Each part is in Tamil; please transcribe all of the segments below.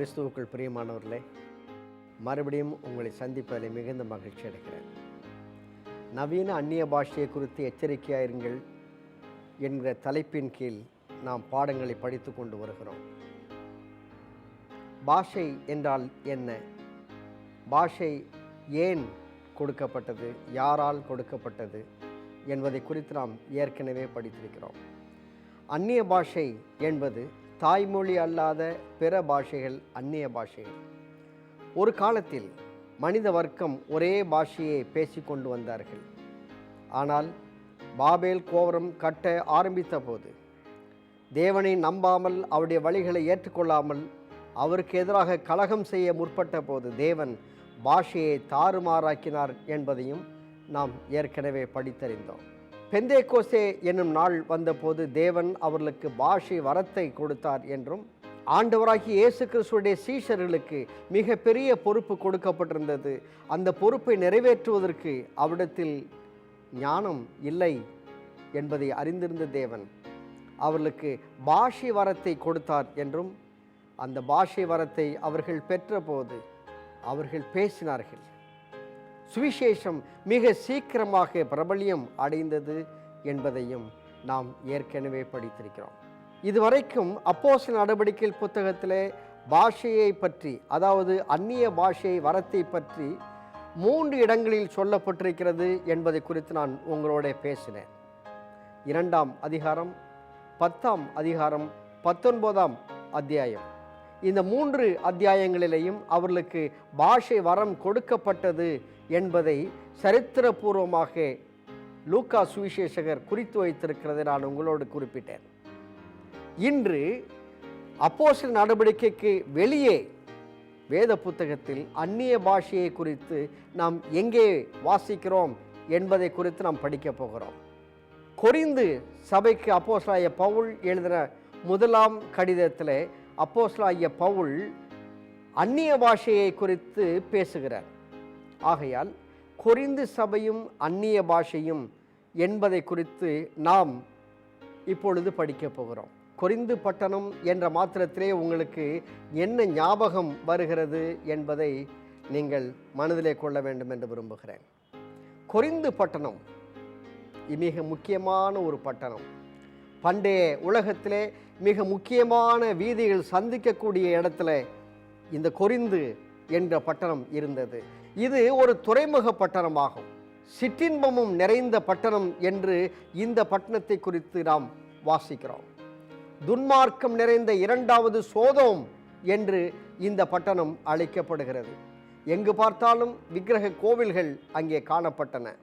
கிறிஸ்துவுக்குள் பிரியமானவர்களே மறுபடியும் உங்களை சந்திப்பதில் மிகுந்த மகிழ்ச்சி அடைகிறேன். நவீன அந்நிய பாஷையை குறித்து எச்சரிக்கையாயிருங்கள் என்கிற தலைப்பின் கீழ் நாம் பாடங்களை படித்து கொண்டு வருகிறோம். பாஷை என்றால் என்ன? பாஷை ஏன் கொடுக்கப்பட்டது? யாரால் கொடுக்கப்பட்டது? என்பதை குறித்து நாம் ஏற்கனவே படித்திருக்கிறோம். அந்நிய பாஷை என்பது தாய்மொழி அல்லாத பிற பாஷைகள் அந்நிய பாஷைகள். ஒரு காலத்தில் மனித வர்க்கம் ஒரே பாஷையை பேசிக்கொண்டு வந்தார்கள். ஆனால் பாபேல் கோபுரம் கட்ட ஆரம்பித்த போது தேவனை நம்பாமல் அவருடைய வழிகளை ஏற்றுக்கொள்ளாமல் அவருக்கு எதிராக கலகம் செய்ய முற்பட்ட போது தேவன் பாஷையை தாறுமாறாக்கினார் என்பதையும் நாம் ஏற்கனவே படித்தறிந்தோம். பெந்தேகோசே என்னும் நாள் வந்தபோது தேவன் அவர்களுக்கு பாஷை வரத்தை கொடுத்தார் என்றும் ஆண்டவராகி இயேசு கிறிஸ்துடைய சீஷர்களுக்கு மிக பெரிய பொறுப்பு கொடுக்கப்பட்டிருந்தது. அந்த பொறுப்பை நிறைவேற்றுவதற்கு அவரிடத்தில் ஞானம் இல்லை என்பதை அறிந்திருந்த தேவன் அவர்களுக்கு பாஷை வரத்தை கொடுத்தார் என்றும் அந்த பாஷை வரத்தை அவர்கள் பெற்றபோது அவர்கள் பேசினார்கள். சுவிசேஷம் மிக சீக்கிரமாக பிரபல்யம் அடைந்தது என்பதையும் நாம் ஏற்கனவே படித்திருக்கிறோம். இதுவரைக்கும் அப்போஸ் நடவடிக்கை புத்தகத்திலே பாஷையை பற்றி அதாவது அந்நிய பாஷை வரத்தை பற்றி மூன்று இடங்களில் சொல்லப்பட்டிருக்கிறது என்பதை குறித்து நான் உங்களோட பேசினேன். இரண்டாம் அதிகாரம் பத்தாம் அதிகாரம் பத்தொன்பதாம் அத்தியாயம். இந்த மூன்று அத்தியாயங்களிலேயும் அவர்களுக்கு பாஷை வரம் கொடுக்கப்பட்டது என்பதை சரித்திரபூர்வமாக லூக்கா சுவிசேஷகர் குறித்து வைத்திருக்கிறதை நான் உங்களோடு குறிப்பிட்டேன். இன்று அப்போஸ்தலர் நடவடிக்கைக்கு வெளியே வேத புத்தகத்தில் அந்நிய பாஷையை குறித்து நாம் எங்கே வாசிக்கிறோம் என்பதை குறித்து நாம் படிக்கப் போகிறோம். கொரிந்து சபைக்கு அப்போஸ்லாய பவுல் எழுதின முதலாம் கடிதத்தில் அப்போஸ்லாய பவுல் அந்நிய பாஷையை குறித்து பேசுகிறார். ஆகையால் கொரிந்து சபையும் அந்நிய பாஷையும் என்பதை குறித்து நாம் இப்பொழுது படிக்க போகிறோம். கொரிந்து பட்டணம் என்ற மாத்திரத்திலே உங்களுக்கு என்ன ஞாபகம் வருகிறது என்பதை நீங்கள் மனதிலே கொள்ள வேண்டும் என்று விரும்புகிறேன். கொரிந்து பட்டணம் மிக முக்கியமான ஒரு பட்டணம். பண்டைய உலகத்திலே மிக முக்கியமான வீதிகள் சந்திக்கக்கூடிய இடத்துல இந்த கொரிந்து என்ற பட்டணம் இருந்தது. இது ஒரு துறைமுக பட்டணமாகும். சிற்றின்பமும் நிறைந்த பட்டணம் என்று இந்த பட்டணத்தை குறித்து நாம் வாசிக்கிறோம். துன்மார்க்கம் நிறைந்த இரண்டாவது சோதோம் என்று இந்த பட்டணம் அழைக்கப்படுகிறது. எங்கு பார்த்தாலும் விக்கிரக கோவில்கள் அங்கே காணப்பட்டன.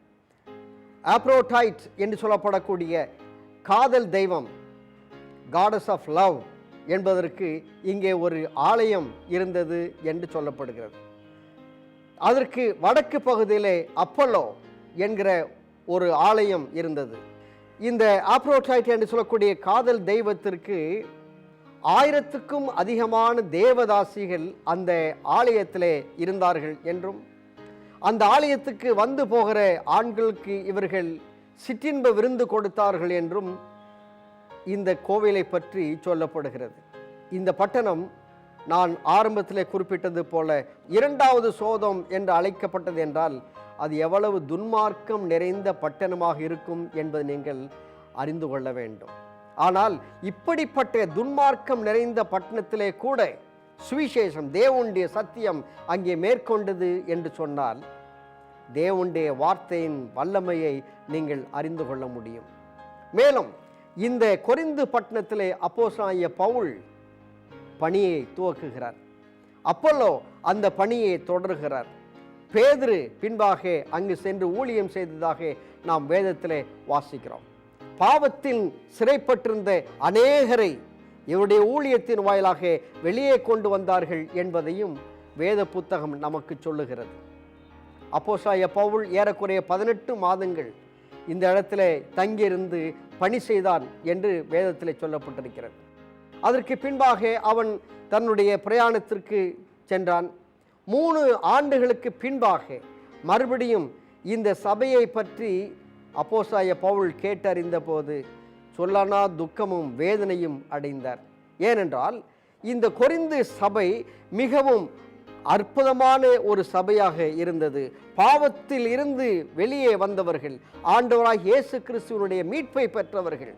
ஆப்ரோடைட் என்று சொல்லப்படக்கூடிய காதல் தெய்வம் காடஸ் ஆஃப் லவ் என்பதற்கு இங்கே ஒரு ஆலயம் இருந்தது என்று சொல்லப்படுகிறது. அதற்கு வடக்கு பகுதியிலே அப்பல்லோ என்கிற ஒரு ஆலயம் இருந்தது. இந்த ஆப்ரோடைட் என்று சொல்லக்கூடிய காதல் தெய்வத்திற்கு ஆயிரத்துக்கும் அதிகமான தேவதாசிகள் அந்த ஆலயத்திலே இருந்தார்கள் என்றும் அந்த ஆலயத்துக்கு வந்து போகிற ஆண்களுக்கு இவர்கள் சிற்றின்ப விருந்து கொடுத்தார்கள் என்றும் இந்த கோவிலை பற்றி சொல்லப்படுகிறது. இந்த பட்டணம் நான் ஆரம்பத்தில் குறிப்பிட்டது போல இரண்டாவது சோதம் என்று அழைக்கப்பட்டது என்றால் அது எவ்வளவு துன்மார்க்கம் நிறைந்த பட்டணமாக இருக்கும் என்பதை நீங்கள் அறிந்து கொள்ள வேண்டும். ஆனால் இப்படிப்பட்ட துன்மார்க்கம் நிறைந்த பட்டணத்திலே கூட சுவிசேஷம் தேவனுடைய சத்தியம் அங்கே மேற்கொண்டது என்று சொன்னால் தேவனுடைய வார்த்தையின் வல்லமையை நீங்கள் அறிந்து கொள்ள முடியும். மேலும் இந்த கொரிந்து பட்டணத்திலே அப்போசாய பவுல் பணியை துவக்குகிறார். அப்பல்லோ அந்த பணியை தொடர்கிறார். பேதுரு பின்பாக அங்கு சென்று ஊழியம் செய்ததாக நாம் வேதத்திலே வாசிக்கிறோம். பாவத்தில் சிறைப்பட்டிருந்த அநேகரை இவருடைய ஊழியத்தின் வாயிலாக வெளியே கொண்டு வந்தார்கள் என்பதையும் வேத புத்தகம் நமக்கு சொல்லுகிறது. அப்போ சாய பவுல் ஏறக்குறைய பதினெட்டு மாதங்கள் இந்த இடத்துல தங்கியிருந்து பணி செய்தான் என்று வேதத்தில் சொல்லப்பட்டிருக்கிறது. அதற்கு பின்பாக அவன் தன்னுடைய பிரயாணத்திற்கு சென்றான். மூணு ஆண்டுகளுக்கு பின்பாக மறுபடியும் இந்த சபையை பற்றி அப்போசாய பவுல் கேட்டறிந்த போது சொல்லனா துக்கமும் வேதனையும் அடைந்தார். ஏனென்றால் இந்த கொரிந்து சபை மிகவும் அற்புதமான ஒரு சபையாக இருந்தது. பாவத்தில் இருந்து வெளியே வந்தவர்கள் ஆண்டவராக இயேசு கிறிஸ்துவனுடைய மீட்பை பெற்றவர்கள்.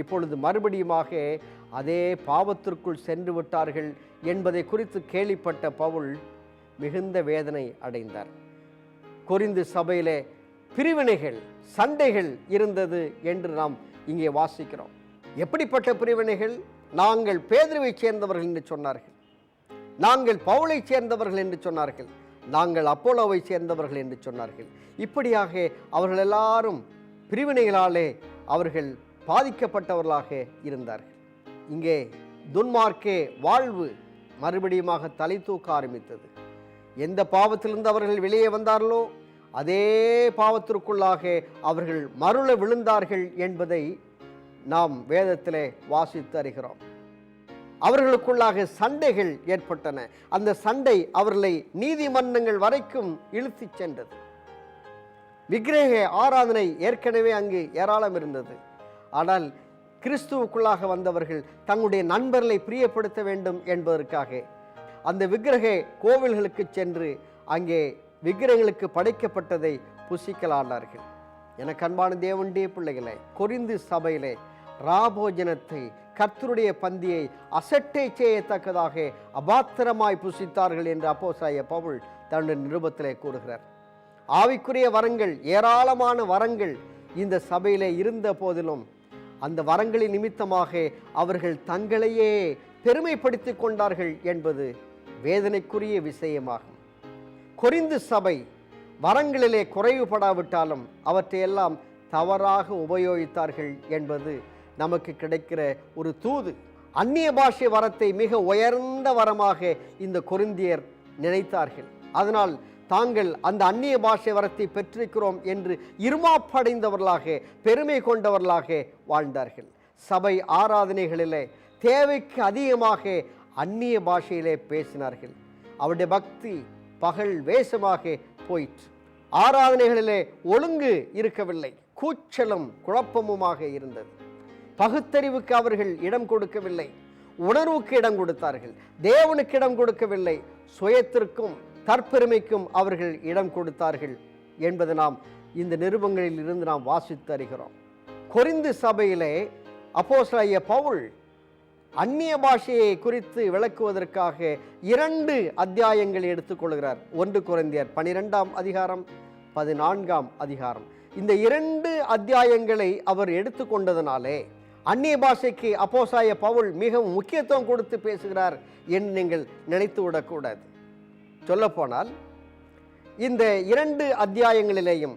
இப்பொழுது மறுபடியுமாக அதே பாவத்திற்குள் சென்று விட்டார்கள் என்பதை குறித்து கேள்விப்பட்ட பவுல் மிகுந்த வேதனை அடைந்தார். கொரிந்து சபையிலே பிரிவினைகள் சண்டைகள் இருந்தது என்று நாம் இங்கே வாசிக்கிறோம். எப்படிப்பட்ட பிரிவினைகள்? நாங்கள் பேதுருவை சேர்ந்தவர்கள் என்று சொன்னார்கள். நாங்கள் பவுலை சேர்ந்தவர்கள் என்று சொன்னார்கள். நாங்கள் அப்போலோவை சேர்ந்தவர்கள் என்று சொன்னார்கள். இப்படியாக அவர்கள் எல்லாரும் பிரிவினைகளாலே அவர்கள் பாதிக்கப்பட்டவர்களாக இருந்தார்கள். இங்கே துன்மார்க்கே வாழ்வு மறுபடியுமாக தலை தூக்க ஆரம்பித்தது. எந்த பாவத்திலிருந்து அவர்கள் வெளியே வந்தார்களோ அதே பாவத்திற்குள்ளாக அவர்கள் மருள விழுந்தார்கள் என்பதை நாம் வேதத்திலே வாசித்து அறிகிறோம். அவர்களுக்குள்ளாக சண்டைகள் ஏற்பட்டன. அந்த சண்டை அவர்களை நீதிமன்றங்கள் வரைக்கும் இழுத்துச் சென்றது. விக்கிரக ஆராதனை ஏற்கனவே அங்கு ஏராளம் இருந்தது. ஆனால் கிறிஸ்துவுக்குள்ளாக வந்தவர்கள் தங்களுடைய நண்பர்களை பிரியப்படுத்த வேண்டும் என்பதற்காக. அந்த விக்கிரக கோவில்களுக்கு சென்று அங்கே விக்கிரகங்களுக்கு படைக்கப்பட்டதை புசிக்கலானார்கள். எனக்கு அன்பான தேவண்டிய பிள்ளைகளே கொரிந்து சபையிலே ராபோஜனத்தை கர்த்தருடைய பந்தியை அசட்டை செய்யத்தக்கதாக அபாத்திரமாய் புசித்தார்கள் என்று அப்போசாய பவுல் தன்னுடைய நிருபத்திலே கூறுகிறார். ஆவிக்குரிய வரங்கள் ஏராளமான வரங்கள் இந்த சபையிலே இருந்த போதிலும் அந்த வரங்களின் நிமித்தமாக அவர்கள் தங்களையே பெருமைப்படுத்திக் கொண்டார்கள் என்பது வேதனைக்குரிய விஷயமாகும். கொரிந்து சபை வரங்களிலே குறைவுபடாவிட்டாலும் அவற்றையெல்லாம் தவறாக உபயோகித்தார்கள் என்பது நமக்கு கிடைக்கிற ஒரு தூது அந்நிய பாஷை வரத்தை மிக உயர்ந்த வரமாக இந்த கொருந்தியர் நினைத்தார்கள். அதனால் தாங்கள் அந்த அந்நிய பாஷை வரத்தை பெற்றிருக்கிறோம் என்று இருமாப்படைந்தவர்களாக பெருமை கொண்டவர்களாக வாழ்ந்தார்கள். சபை ஆராதனைகளிலே தேவைக்கு அதிகமாக அந்நிய பாஷையிலே பேசினார்கள். அவருடைய பக்தி பகல் வேஷமாக போயிற்று. ஆராதனைகளிலே ஒழுங்கு இருக்கவில்லை கூச்சலும் குழப்பமுமாக இருந்தது. பகுத்தறிவுக்கு அவர்கள் இடம் கொடுக்கவில்லை உணர்வுக்கு இடம் கொடுத்தார்கள் தேவனுக்கு இடம் கொடுக்கவில்லை சுயத்திற்கும் தற்பெருமைக்கும் அவர்கள் இடம் கொடுத்தார்கள் என்பதை நாம் இந்த நிருபங்களில் இருந்து நாம் வாசித்து அறிகிறோம். கொரிந்து சபையிலே அப்போஸ்தலனாகிய பவுல் அந்நிய பாஷையை குறித்து விளக்குவதற்காக இரண்டு அத்தியாயங்களை எடுத்துக்கொள்கிறார் ஒன்று குறைந்தியர் பனிரெண்டாம் அதிகாரம் பதினான்காம் அதிகாரம். இந்த இரண்டு அத்தியாயங்களை அவர் எடுத்துக்கொண்டதனாலே அந்நிய பாஷைக்கு அப்போசாய பவுல் மிகவும் முக்கியத்துவம் கொடுத்து பேசுகிறார் என்று நீங்கள் நினைத்து விடக்கூடாது. சொல்லப்போனால் இந்த இரண்டு அத்தியாயங்களிலேயும்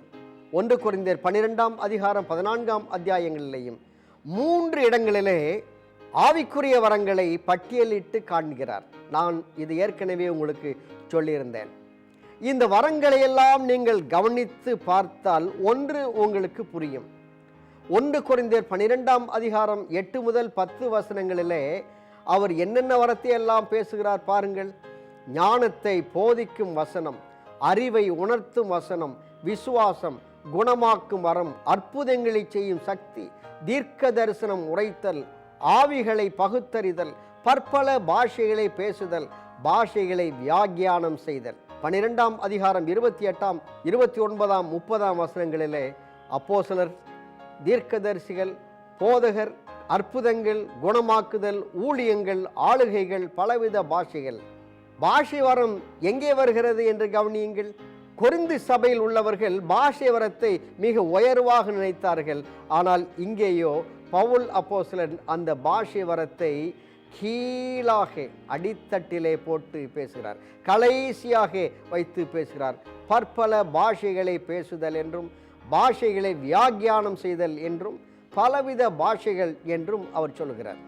ஒன்று குறைந்தர் பன்னிரெண்டாம் அதிகாரம் பதினான்காம் அத்தியாயங்களிலேயும் மூன்று இடங்களிலே ஆவிக்குரிய வரங்களை பட்டியலிட்டு காண்கிறார். நான் இது ஏற்கனவே உங்களுக்கு சொல்லியிருந்தேன். இந்த வரங்களை எல்லாம் நீங்கள் கவனித்து பார்த்தால் ஒன்று உங்களுக்கு புரியும். ஒன்று குறைந்தர் பன்னிரெண்டாம் அதிகாரம் எட்டு முதல் பத்து வசனங்களிலே அவர் என்னென்ன வரத்தை எல்லாம் பேசுகிறார் பாருங்கள். ஞானத்தை போதிக்கும் வசனம் அறிவை உணர்த்தும் வசனம் விசுவாசம் குணமாக்கும் வரம் அற்புதங்களை செய்யும் சக்தி தீர்க்க தரிசனம் உரைத்தல் ஆவிகளை பகுத்தறிதல் பற்பல பாஷைகளை பேசுதல் பாஷைகளை வியாக்கியானம் செய்தல். பனிரெண்டாம் அதிகாரம் இருபத்தி எட்டாம் இருபத்தி ஒன்பதாம் முப்பதாம் வசனங்களிலே அப்போசலர் தீர்க்கதரிசிகள் போதகர் அற்புதங்கள் குணமாக்குதல் ஊழியங்கள் ஆளுகைகள் பலவித பாஷைகள். பாஷை வரம் எங்கே வருகிறது என்று கவனியுங்கள். குறிந்து சபையில் உள்ளவர்கள் பாஷை வரத்தை மிக உயர்வாக நினைத்தார்கள். ஆனால் இங்கேயோ பவுல் அப்போசலன் அந்த பாஷை வரத்தை கீழாக அடித்தட்டிலே போட்டு பேசுகிறார். கடைசியாக வைத்து பேசுகிறார். பற்பல பாஷைகளை பேசுதல் என்றும் பாஷைகளை வியாக்கியானம் செய்தல் என்றும் பலவித பாஷைகள் என்றும் அவர் சொல்கிறார்.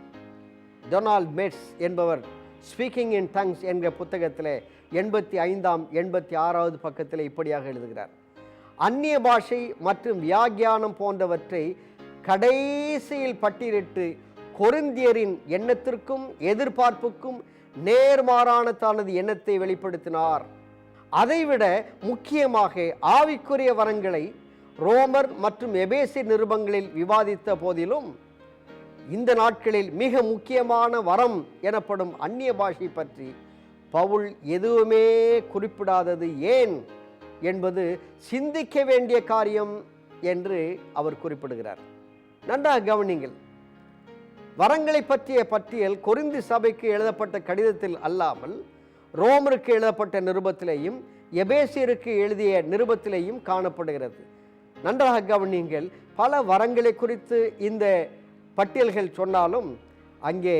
டொனால்ட் மெட்ஸ் என்பவர் ஸ்பீக்கிங் இன் டங்ஸ் என்ற புத்தகத்தில் எண்பத்தி ஐந்தாம் எண்பத்தி ஆறாவது பக்கத்தில் இப்படியாக எழுதுகிறார். அந்நிய பாஷை மற்றும் வியாக்கியானம் போன்றவற்றை கடைசியில் பட்டியலிட்டு கொருந்தியரின் எண்ணத்திற்கும் எதிர்பார்ப்புக்கும் நேர்மாறான தனது எண்ணத்தை வெளிப்படுத்தினார். அதைவிட முக்கியமாக ஆவிக்குரிய வரங்களை ரோமர் மற்றும் எபேசி நிருபங்களில் விவாதித்த போதிலும் இந்த நாட்களில் மிக முக்கியமான வரம் எனப்படும் அந்நிய பாஷை பற்றி பவுல் எதுவுமே குறிப்பிடாதது ஏன் என்பது சிந்திக்க வேண்டிய காரியம் என்று அவர் குறிப்பிடுகிறார். நன்றாக கவனிங்கள் வரங்களை பற்றிய பட்டியல் கொரிந்து சபைக்கு எழுதப்பட்ட கடிதத்தில் அல்லாமல் ரோமருக்கு எழுதப்பட்ட நிருபத்திலேயும் எபேசியருக்கு எழுதிய நிருபத்திலேயும் காணப்படுகிறது. நன்றாக கவனியுங்கள் பல வரங்களை குறித்து இந்த பட்டியல்கள் சொன்னாலும் அங்கே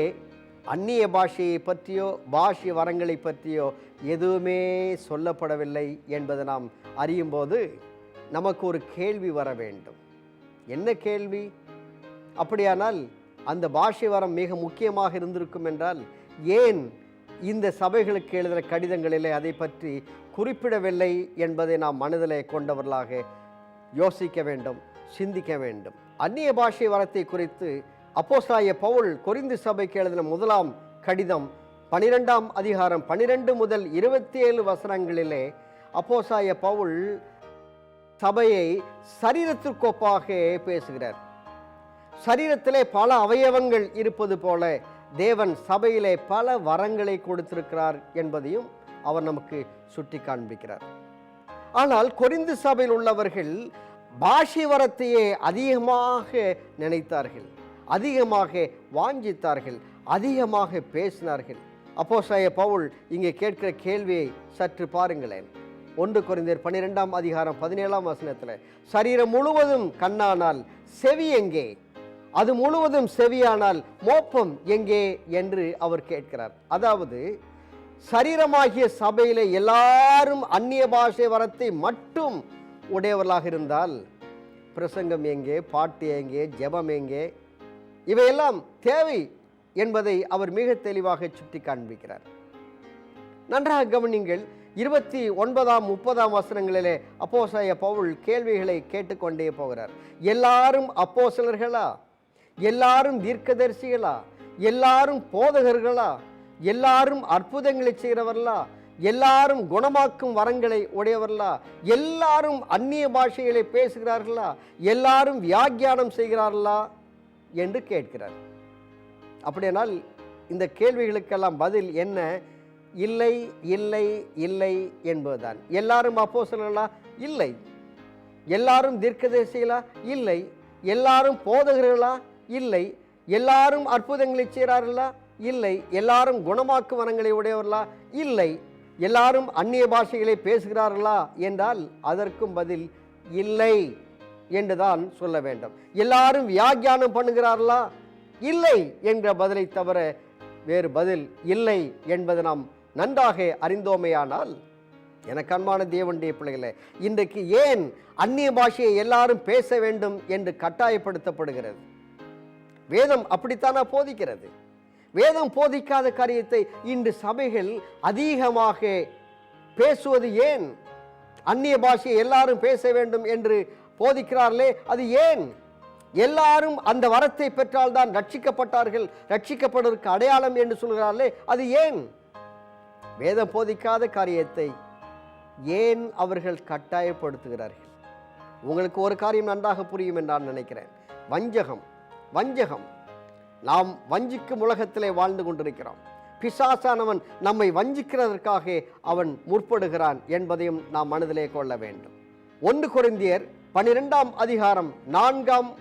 அந்நிய பாஷையை பற்றியோ பாஷை வரங்களை பற்றியோ எதுவுமே சொல்லப்படவில்லை என்பதை நாம் அறியும்போது நமக்கு ஒரு கேள்வி வர வேண்டும். என்ன கேள்வி? அப்படியானால் அந்த பாஷை வரம் மிக முக்கியமாக இருந்திருக்கும் என்றால் ஏன் இந்த சபைகளுக்கு எழுதுகிற கடிதங்களிலே அதை பற்றி குறிப்பிடவில்லை என்பதை நாம் மனதிலே கொண்டவர்களாக யோசிக்க வேண்டும் சிந்திக்க வேண்டும். அந்நிய பாஷை வரத்தை குறித்து அப்போஸ்தாய பவுல் கொரிந்து சபைக்கு எழுதின முதலாம் கடிதம் பனிரெண்டாம் அதிகாரம் பனிரெண்டு முதல் இருபத்தி ஏழு வசனங்களிலே அப்போசாய பவுல் சபையை சரீரத்திற்கொப்பாக பேசுகிறார். சரீரத்திலே பல அவயவங்கள் இருப்பது போல தேவன் சபையிலே பல வரங்களை கொடுத்திருக்கிறார் என்பதையும் அவர் நமக்கு சுட்டி காண்பிக்கிறார் ஆனால் கொரிந்து சபையில் உள்ளவர்கள் பாஷை வரத்தையே அதிகமாக நினைத்தார்கள் அதிகமாக வாஞ்சித்தார்கள் அதிகமாக பேசினார்கள். அப்போ சாய பவுல் இங்கே கேட்கிற கேள்வியை சற்று பாருங்களேன். ஒன்று குறைந்தர் பன்னிரெண்டாம் அதிகாரம் பதினேழாம் வசனத்தில் சரீரம் முழுவதும் கண்ணானால் செவி எங்கே? அது முழுவதும் செவியானால் மோப்பம் எங்கே? என்று அவர் கேட்கிறார். அதாவது சரீரமாகிய சபையில் எல்லாரும் அந்நிய பாஷை வரத்தை மட்டும் உடையவர்களாக இருந்தால் பிரசங்கம் எங்கே பாட்டு எங்கே ஜெபம் எங்கே இவையெல்லாம் தேவை என்பதை அவர் மிக தெளிவாக சுட்டி காண்பிக்கிறார். நன்றாக கவனிங்கள் இருபத்தி ஒன்பதாம் முப்பதாம் வசனங்களிலே அப்போசாய பவுல் கேள்விகளை கேட்டுக்கொண்டே போகிறார். எல்லாரும் அப்போசலர்களா எல்லாரும் தீர்க்கதரிசிகளா? எல்லாரும் போதகர்களா? எல்லாரும் அற்புதங்களை செய்கிறவர்களா? எல்லாரும் குணமாக்கும் வரங்களை உடையவர்களா? எல்லாரும் அந்நிய பாஷைகளை பேசுகிறார்களா? எல்லாரும் வியாக்கியானம் செய்கிறார்களா? என்று கேட்கிறார். அப்படியானால் இந்த கேள்விகளுக்கெல்லாம் பதில் என்ன? இல்லை இல்லை இல்லை என்பதுதான். எல்லாரும் அப்போஸ்தலர்களா? இல்லை. எல்லாரும் தீர்க்கதேசிகளா இல்லை. எல்லாரும் போதகர்களா? இல்லை. எல்லாரும் அற்புதங்களை செய்கிறார்களா? இல்லை. எல்லாரும் குணமாக்கு வரங்களை உடையவர்களா? இல்லை. எல்லாரும் அந்நிய பாஷைகளை பேசுகிறார்களா என்றால் அதற்கும் பதில் இல்லை என்றுதான் சொல்ல வேண்டும். எல்லாரும் வியாக்கியானம் பண்ணுகிறார்களா? இல்லை என்ற பதிலை தவிர வேறு பதில் இல்லை என்பது நாம் நன்றாக அறிந்தோமேயானால் எனக்கு அன்பான தேவனுடைய பிள்ளைகளே இன்றைக்கு ஏன் அந்நிய பாஷையை எல்லாரும் பேச வேண்டும் என்று கட்டாயப்படுத்தப்படுகிறது? வேதம் அப்படித்தானா போதிக்கிறது? வேதம் போதிக்காத காரியத்தை இன்று சபைகள் அதிகமாக பேசுவது ஏன்? அந்நிய பாஷையை எல்லாரும் பேச வேண்டும் என்று போதிக்கிறார்களே அது ஏன்? எல்லாரும் அந்த வரத்தை பெற்றால்தான் ரட்சிக்கப்பட்டார்கள் ரட்சிக்கப்படுவதற்கு அடையாளம் என்று சொல்கிறார்களே அது ஏன்? வேதம் போதிக்காத காரியத்தை ஏன் அவர்கள் கட்டாயப்படுத்துகிறார்கள்? உங்களுக்கு ஒரு காரியம் நன்றாக புரியும் என்று நான் நினைக்கிறேன். வஞ்சகம் வஞ்சகம். நாம் வஞ்சிக்கும் உலகத்திலே வாழ்ந்து கொண்டிருக்கிறோம். பிசாசானவன் நம்மை வஞ்சிக்கிறதற்காக அவன் முற்படுகிறான் என்பதையும் நாம் மனதிலே கொள்ள வேண்டும். ஒன்று குறைந்தியர் பனிரெண்டாம் அதிகாரம் நான்காம்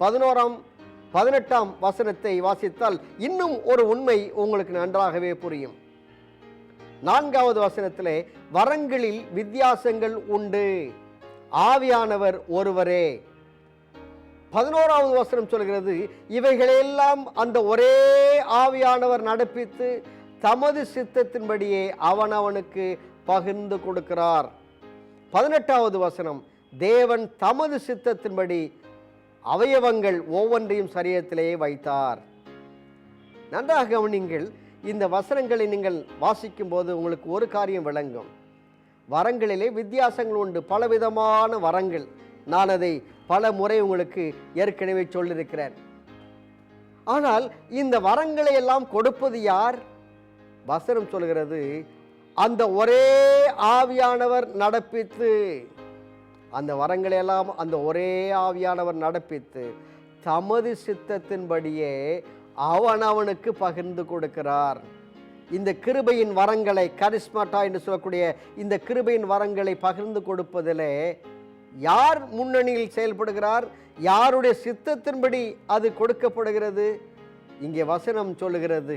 பதினோராம் பதினெட்டாம் வசனத்தை வாசித்தால் இன்னும் ஒரு உண்மை உங்களுக்கு நன்றாகவே புரியும். நான்காவது வசனத்திலே வரங்களில் வித்தியாசங்கள் உண்டு. ஆவியானவர் ஒருவரே. பதினோராவது வசனம் சொல்கிறது இவைகளையெல்லாம் அந்த ஒரே ஆவியானவர் நடப்பித்து தமது சித்தத்தின்படியே அவனவனுக்கு பகிர்ந்து கொடுக்கிறார். பதினெட்டாவது வசனம் தேவன் தமது சித்தத்தின்படி அவயவங்கள் ஒவ்வொன்றையும் சரீரத்திலேயே வைத்தார். நன்றாக கவனிங்கள் இந்த வசனங்களை நீங்கள் வாசிக்கும் போது உங்களுக்கு ஒரு காரியம் விளங்கும். வரங்களிலே வித்தியாசங்கள் உண்டு. பலவிதமான வரங்கள். நான் அதை பல முறை உங்களுக்கு ஏற்கனவே சொல்லியிருக்கிறேன் ஆனால் இந்த வரங்களை எல்லாம் கொடுப்பது யார்? வசனம் சொல்கிறது அந்த ஒரே ஆவியானவர் நடப்பித்து அந்த வரங்களை எல்லாம் அந்த ஒரே ஆவியானவர் நடப்பித்து தமது சித்தத்தின்படியே அவன் அவனுக்கு பகிர்ந்து கொடுக்கிறார். இந்த கிருபையின் வரங்களை கரிஸ்மாட்டா என்று சொல்லக்கூடிய இந்த கிருபையின் வரங்களை பகிர்ந்து கொடுப்பதிலே யார் முன்னணியில் செயல்படுகிறார்? யாருடைய சித்தத்தின்படி அது கொடுக்கப்படுகிறது? இங்கே வசனம் சொல்லுகிறது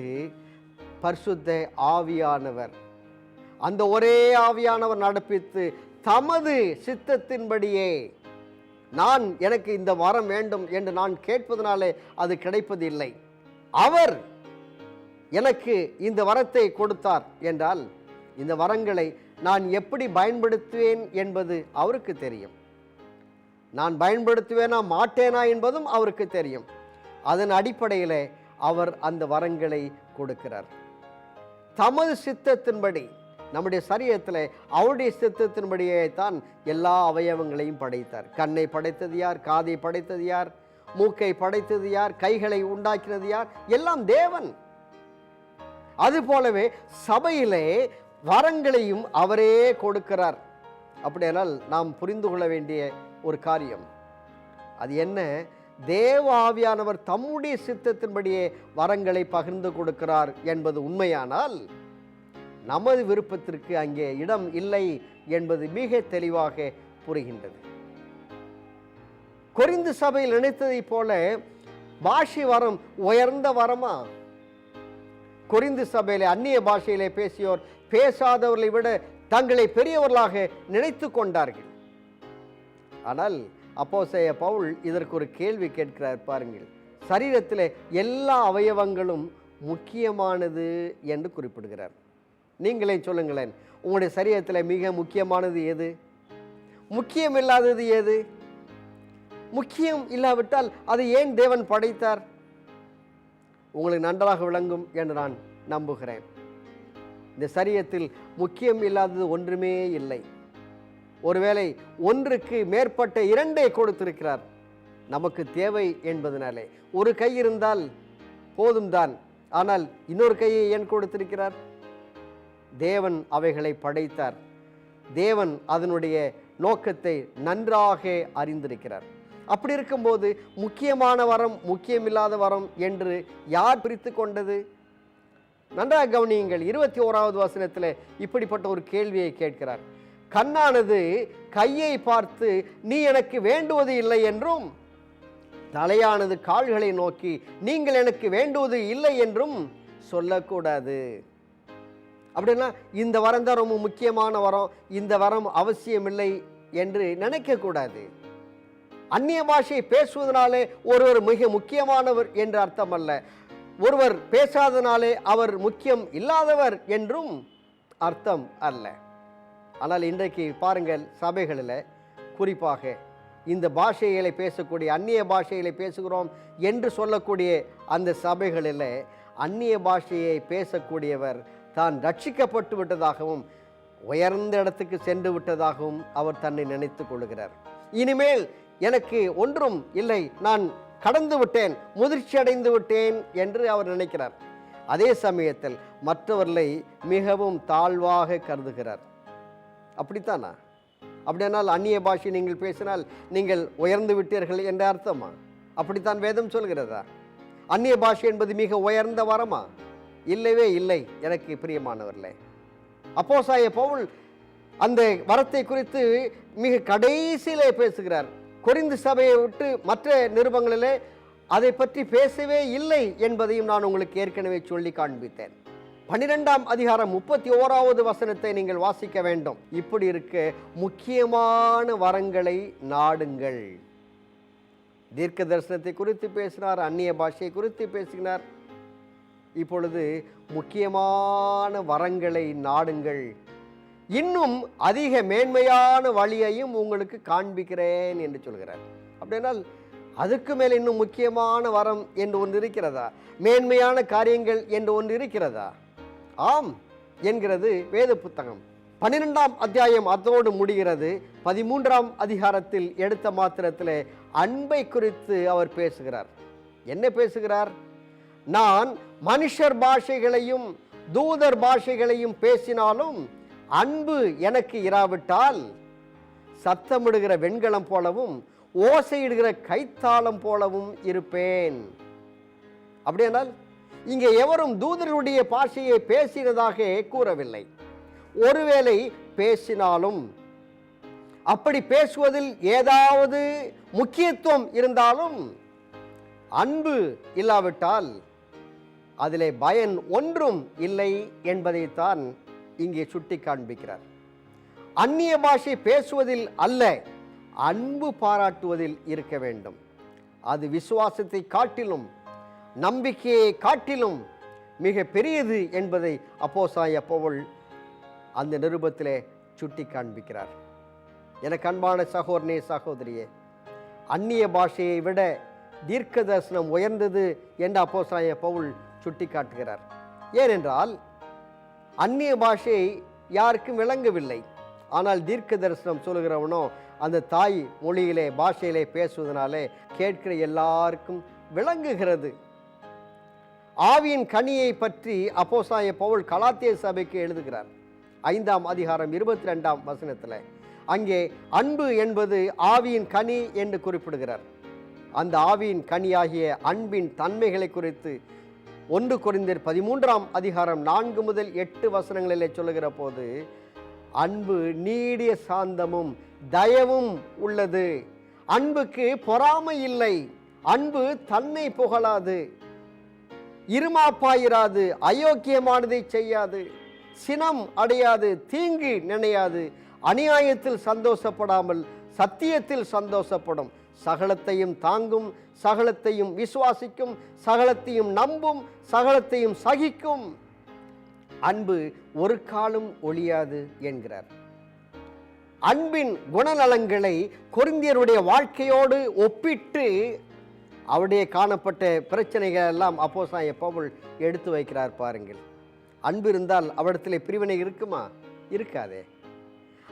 பரிசுத்த ஆவியானவர். அந்த ஒரே ஆவியானவர் நடப்பித்து தமது சித்தத்தின்படியே நான் எனக்கு இந்த வரம் வேண்டும் என்று நான் கேட்பதனாலே அது கிடைப்பதில்லை. அவர் எனக்கு இந்த வரத்தை கொடுத்தார் என்றால் இந்த வரங்களை நான் எப்படி பயன்படுத்துவேன் என்பது அவருக்கு தெரியும். நான் பயன்படுத்துவேனா மாட்டேனா என்பதும் அவருக்கு தெரியும். அதன் அடிப்படையில் அவர் அந்த வரங்களை கொடுக்கிறார். தமது சித்தத்தின்படி நம்முடைய சரீரத்தில் அவருடைய சித்தத்தின்படியே தான் எல்லா அவயவங்களையும் படைத்தார். கண்ணை படைத்தது யார்? காதை படைத்தது யார்? மூக்கை படைத்தது யார்? கைகளை உண்டாக்கினது யார்? எல்லாம் தேவன். அதுபோலவே சபையிலே வரங்களையும் அவரே கொடுக்கிறார். அப்படியானால் நாம் புரிந்து கொள்ள வேண்டிய ஒரு காரியம். அது என்ன? தேவாவியானவர் தம்முடைய சித்தத்தின்படியே வரங்களை பகிர்ந்து கொடுக்கிறார் என்பது உண்மையானால் நமது விருப்பத்திற்கு அங்கே இடம் இல்லை என்பது மிக தெளிவாக புரிகின்றது. கொரிந்து சபையில் நினைத்ததைப் போல பாஷை வரம் உயர்ந்த வரமா? கொரிந்து சபையில் அந்நிய பாஷையிலே பேசியோர் பேசாதவர்களை விட தங்களை பெரியவர்களாக நினைத்து கொண்டார்கள். ஆனால் அப்போஸ்தலனாகிய பவுல் இதற்கு ஒரு கேள்வி கேட்கிறார் பாருங்கள். சரீரத்தில் எல்லா அவயவங்களும் முக்கியமானது என்று குறிப்பிடுகிறார். நீங்களே சொல்லுங்களேன் உங்களுடைய சரீரத்தில் மிக முக்கியமானது எது? முக்கியம் இல்லாதது எது? முக்கியம் இல்லாவிட்டால் அதை ஏன் தேவன் படைத்தார்? உங்களுக்கு நன்றாக விளங்கும் என்று நான் நம்புகிறேன். இந்த சரீரத்தில் முக்கியம் இல்லாதது ஒன்றுமே இல்லை. ஒருவேளை ஒன்றுக்கு மேற்பட்ட இரண்டை கொடுத்திருக்கிறார். நமக்கு தேவை என்பதனாலே. ஒரு கை இருந்தால் போதும் தான். ஆனால் இன்னொரு கையை ஏன் கொடுத்திருக்கிறார்? தேவன் அவைகளை படைத்தார். தேவன் அதனுடைய நோக்கத்தை நன்றாக அறிந்திருக்கிறார். அப்படி இருக்கும்போது முக்கியமான வரம் முக்கியமில்லாத வரம் என்று யார் பிரித்து கொண்டது? நன்றாக கவனியுங்கள் இருபத்தி ஓராவது வசனத்தில் இப்படிப்பட்ட ஒரு கேள்வியை கேட்கிறார். கண்ணானது கையை பார்த்து நீ எனக்கு வேண்டுவது இல்லை என்றும் தலையானது கால்களை நோக்கி நீங்கள் எனக்கு வேண்டுவது இல்லை என்றும் சொல்லக்கூடாது. அப்படின்னா இந்த வரம் தான் ரொம்ப முக்கியமான வரம் இந்த வரம் அவசியமில்லை என்று நினைக்கக்கூடாது. அந்நிய பாஷையை பேசுவதனாலே ஒருவர் மிக முக்கியமானவர் என்று அர்த்தம் அல்ல ஒருவர் பேசாதனாலே அவர் முக்கியம் இல்லாதவர் என்றும் அர்த்தம் அல்ல. ஆனால் இன்றைக்கு பாருங்கள் சபைகளில் குறிப்பாக இந்த பாஷைகளை பேசக்கூடிய அந்நிய பாஷைகளை பேசுகிறோம் என்று சொல்லக்கூடிய அந்த சபைகளில் அந்நிய பாஷையை பேசக்கூடியவர் தான் ரட்சிக்கப்பட்டு விட்டதாகவும் உயர்ந்த இடத்துக்கு சென்று விட்டதாகவும் அவர் தன்னை நினைத்து கொள்கிறார். இனிமேல் எனக்கு ஒன்றும் இல்லை நான் கடந்து விட்டேன் முதிர்ச்சி அடைந்து விட்டேன் என்று அவர் நினைக்கிறார். அதே சமயத்தில் மற்றவர்களை மிகவும் தாழ்வாக கருதுகிறார். அப்படித்தானா? அப்படியானால் அந்நிய பாஷை நீங்கள் பேசினால் நீங்கள் உயர்ந்து விட்டீர்கள் என்ற அர்த்தமா? அப்படித்தான் வேதம் சொல்கிறதா? அந்நிய பாஷை என்பது மிக உயர்ந்த வரமா? இல்லவே இல்லை எனக்கு பிரியமானவர்களே. அப்போசாய பவுல் அந்த வரத்தை குறித்து மிக கடைசியிலே பேசுகிறார். கொரிந்து சபையை விட்டு மற்ற நிருபங்களிலே அதை பற்றி பேசவே இல்லை என்பதையும் நான் உங்களுக்கு ஏற்கனவே சொல்லி காண்பித்தேன். பன்னிரெண்டாம் அதிகாரம் முப்பத்தி ஓராவது வசனத்தை நீங்கள் வாசிக்க வேண்டும். இப்படி இருக்க முக்கியமான வரங்களை நாடுங்கள். தீர்க்க தரிசனத்தை குறித்து பேசினார் அந்நிய பாஷையை குறித்து பேசினார். இப்பொழுது முக்கியமான வரங்களை நாடுங்கள். இன்னும் அதிக மேன்மையான வழியையும் உங்களுக்கு காண்பிக்கிறேன் என்று சொல்கிறார். அப்படின்னால் அதுக்கு மேல் இன்னும் முக்கியமான வரம் என்று ஒன்று இருக்கிறதா? மேன்மையான காரியங்கள் என்று ஒன்று இருக்கிறதா? ஆம் என்கிறது வேத புத்தகம். பன்னிரெண்டாம் அத்தியாயம் அதோடு முடிகிறது. பதிமூன்றாம் அதிகாரத்தில் எடுத்த மாத்திரத்தில் அன்பை குறித்து அவர் பேசுகிறார். என்ன பேசுகிறார்? நான் மனுஷர் பாஷைகளையும் தூதர் பாஷைகளையும் பேசினாலும் அன்பு எனக்கு இராவிட்டால் சத்தமிடுகிற வெண்கலம் போலவும் ஓசையிடுகிற கைத்தாளம் போலவும் இருப்பேன். அப்படியானால் இங்கே எவரும் தூதருடைய பாஷையை பேசினதாக கூறவில்லை. ஒருவேளை பேசினாலும் அப்படி பேசுவதில் ஏதாவது முக்கியத்துவம் இருந்தாலும் அன்பு இல்லாவிட்டால் அதிலே பயன் ஒன்றும் இல்லை என்பதைத்தான் இங்கே சுட்டி காண்பிக்கிறார் அந்நிய பாஷை பேசுவதில் அல்ல அன்பு பாராட்டுவதில் இருக்க வேண்டும். அது விசுவாசத்தை காட்டிலும் நம்பிக்கையை காட்டிலும் மிக பெரியது என்பதை அப்போசாய பவுல் அந்த நிருபத்திலே சுட்டி காண்பிக்கிறார் எனக்கு அன்பான சகோதரனே சகோதரியே அந்நிய பாஷையை விட தீர்க்க தரிசனம் உயர்ந்தது என்று அப்போசாய பவுல் சுட்டி காட்டுகிறார் ஏனென்றால் அந்நிய பாஷை யாருக்கும் விளங்கவில்லை. ஆனால் தீர்க்க தரிசனம் சொல்லுகிறவனோ அந்த தாய் மொழியிலே பாஷையிலே பேசுவதனாலே கேட்கிற எல்லாருக்கும் விளங்குகிறது. ஆவியின் கனியை பற்றி அப்போசாய பவுல் கலாத்திய சபைக்கு எழுதுகிறார். ஐந்தாம் அதிகாரம் இருபத்தி ரெண்டாம் வசனத்தில் அங்கே அன்பு என்பது ஆவியின் கனி என்று குறிப்பிடுகிறார். அந்த ஆவியின் கனியாகிய அன்பின் தன்மைகளை குறித்து ஒன்று குறைந்தர் பதிமூன்றாம் அதிகாரம் நான்கு முதல் எட்டு வசனங்களிலே சொல்லுகிற போது அன்பு நீடிய சாந்தமும் தயவும் உள்ளது. அன்புக்கு பொறாமை இல்லை. அன்பு தன்னை புகழாது. இருமாப்பாயிராது அயோக்கியமானதை செய்யாது. சினம் அடையாது தீங்கு நினையாது. அநியாயத்தில் சந்தோஷப்படாமல் சத்தியத்தில் சந்தோஷப்படும். சகலத்தையும் தாங்கும் சகலத்தையும் விசுவாசிக்கும் சகலத்தையும் நம்பும் சகலத்தையும் சகிக்கும். அன்பு ஒரு காலம் ஒழியாது என்கிறார். அன்பின் குணநலங்களை கொரிந்தியருடைய வாழ்க்கையோடு ஒப்பிட்டு அவருடைய காணப்பட்ட பிரச்சனைகள் எல்லாம் அப்போசாய பவுல் எடுத்து வைக்கிறார் பாருங்கள். அன்பு இருந்தால் அவரிடத்தில் பிரிவினை இருக்குமா? இருக்காதே.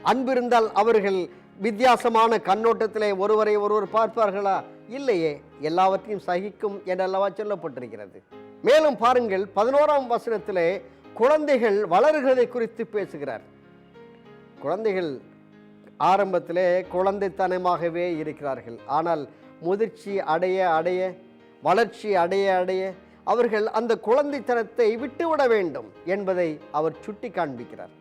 அன்பு இருந்தால் அவர்கள் வித்தியாசமான கண்ணோட்டத்திலே ஒருவரை ஒருவர் பார்ப்பார்களா? இல்லையே. எல்லாவற்றையும் சகிக்கும் என்றல்லவா சொல்லப்பட்டிருக்கிறது. மேலும் பாருங்கள் பதினோராம் வசனத்திலே குழந்தைகள் வளர்கிறதை குறித்து பேசுகிறார். குழந்தைகள் ஆரம்பத்திலே குழந்தைத்தனமாகவே இருக்கிறார்கள். ஆனால் முதிர்ச்சி அடைய அடைய வளர்ச்சி அடைய அடைய அவர்கள் அந்த குழந்தைத்தனத்தை விட்டுவிட வேண்டும் என்பதை அவர் சுட்டி காண்பிக்கிறார்.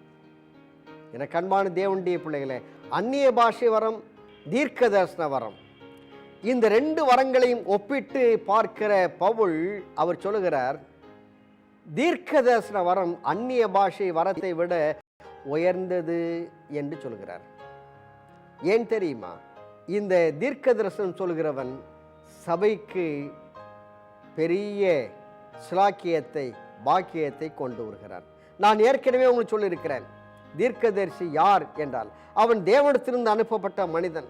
எனக்கு அன்பான தேவண்டிய பிள்ளைகளே அந்நிய பாஷை வரம் தீர்க்க தரிசன வரம். இந்த ரெண்டு வரங்களையும் ஒப்பிட்டு பார்க்கிற பவுல் அவர் சொல்லுகிறார் தீர்க்க தரிசன வரம் அந்நிய பாஷை வரத்தை விட உயர்ந்தது என்று சொல்கிறார் ஏன் தெரியுமா? இந்த தீர்க்க தரிசனம் சொல்கிறவன் சபைக்கு பெரிய சிலாக்கியத்தை பாக்கியத்தை கொண்டு வருகிறான். நான் ஏற்கனவே உங்களுக்கு சொல்லியிருக்கிறேன் தீர்க்கதரிசி யார் என்றால் அவன் தேவனத்திலிருந்து அனுப்பப்பட்ட மனிதன்.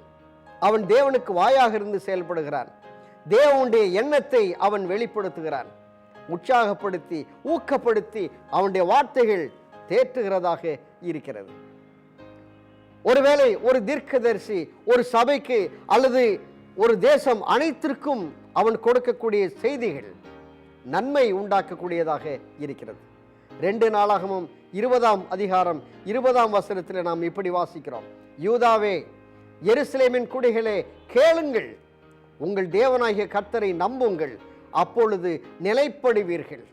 அவன் தேவனுக்கு வாயாக இருந்து செயல்படுகிறான். தேவனுடைய எண்ணத்தை அவன் வெளிப்படுத்துகிறான். உற்சாகப்படுத்தி ஊக்கப்படுத்தி அவனுடைய வார்த்தைகள் தேற்றுகிறதாக இருக்கிறது. ஒருவேளை ஒரு தீர்க்கதரிசி ஒரு சபைக்கு அல்லது ஒரு தேசம் அனைத்திற்கும் அவன் கொடுக்கக்கூடிய செய்திகள் நன்மை உண்டாக்கக்கூடியதாக இருக்கிறது. ரெண்டு நாளாகவும் இருபதாம் அதிகாரம் இருபதாம் வசனத்தில் நாம் இப்படி வாசிக்கிறோம். யூதாவே எருசலேமின் குடிகளே கேளுங்கள். உங்கள் தேவனாகிய கர்த்தரை நம்புங்கள். அப்பொழுது நிலைப்படுவீர்கள்.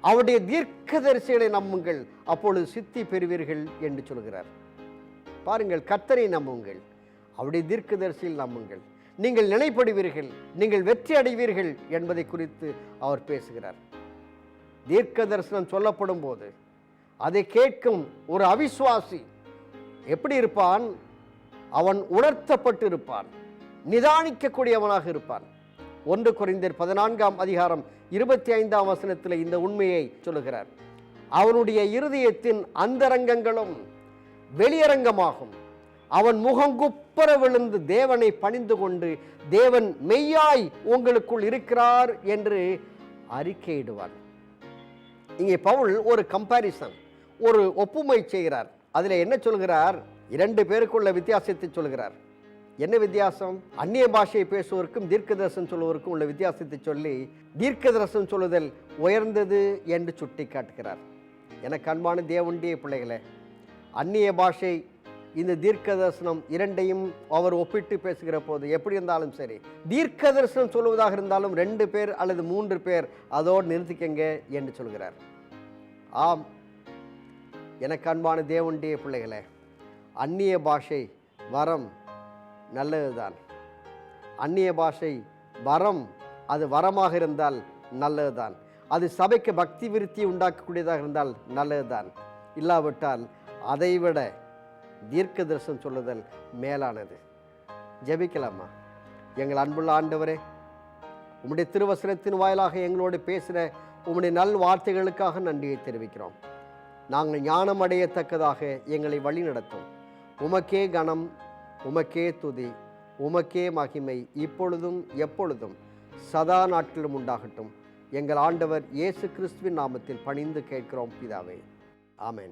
அவருடைய தீர்க்கதரிசிகளை நம்புங்கள். அப்பொழுது சித்தி பெறுவீர்கள் என்று சொல்கிறார். பாருங்கள் கத்தரை நம்புங்கள். அவருடைய தீர்க்கதரிசியில் நம்புங்கள். நீங்கள் நிலைப்படுவீர்கள் நீங்கள் வெற்றி அடைவீர்கள் என்பதை குறித்து அவர் பேசுகிறார். தீர்க்க தரிசனம் சொல்லப்படும் போது அதை கேட்கும் ஒரு அவிசுவாசி எப்படி இருப்பான்? அவன் உணர்த்தப்பட்டு இருப்பான் நிதானிக்கக்கூடியவனாக இருப்பான். ஒன்று குறைந்தர் பதினான்காம் அதிகாரம் இருபத்தி ஐந்தாம் வசனத்தில் இந்த உண்மையை சொல்லுகிறார். அவனுடைய இருதயத்தின் அந்தரங்கங்களும் வெளியரங்கமாகும். அவன் முகங்குப்புற விழுந்து தேவனை பணிந்து கொண்டு தேவன் மெய்யாய் உங்களுக்குள் இருக்கிறார் என்று அறிக்கையிடுவான். இங்கே பவுல் ஒரு கம்பாரிசன் ஒரு ஒப்புமை செய்கிறார். அதில் என்ன சொல்கிறார்? இரண்டு பேருக்குள்ள வித்தியாசத்தை சொல்கிறார். என்ன வித்தியாசம்? அந்நிய பாஷையை பேசுவதற்கும் தீர்க்கதரிசனம் சொல்வதற்கும் உள்ள வித்தியாசத்தை சொல்லி தீர்க்கதரிசனம் சொல்லுதல் உயர்ந்தது என்று சுட்டி காட்டுகிறார் எனக்கு அன்பான தேவண்டிய பிள்ளைகளே அந்நிய பாஷை இந்த தீர்க்க தரிசனம் இரண்டையும் அவர் ஒப்பிட்டு பேசுகிற போது எப்படி இருந்தாலும் சரி தீர்க்க தரிசனம் சொல்வதாக இருந்தாலும் ரெண்டு பேர் அல்லது மூன்று பேர் அதோடு நிறுத்திக்கங்க என்று சொல்கிறார். ஆம் எனக்கு அன்பான தேவனுடைய பிள்ளைகளே அந்நிய பாஷை வரம் நல்லதுதான். அந்நிய பாஷை வரம் அது வரமாக இருந்தால் நல்லதுதான். அது சபைக்கு பக்தி விருத்தி உண்டாக்கக்கூடியதாக இருந்தால் நல்லதுதான். இல்லாவிட்டால் அதைவிட தீர்க்க தரிசனம் சொல்லுதல் மேலானது. ஜெபிக்கலாமா? எங்கள் அன்புள்ள ஆண்டவரே உம்முடைய திருவசனத்தின் வாயிலாக எங்களோடு பேசின உம்முடைய நல் வார்த்தைகளுக்காக நன்றியை தெரிவிக்கிறோம். நாங்கள் ஞானம் அடையத்தக்கதாக எங்களை வழி நடத்தும். உமக்கே கணம் உமக்கே துதி உமக்கே மகிமை இப்பொழுதும் எப்பொழுதும் சதா நாட்களும் உண்டாகட்டும். எங்கள் ஆண்டவர் இயேசு கிறிஸ்துவின் நாமத்தில் பணிந்து கேட்கிறோம் பிதாவே. ஆமேன்.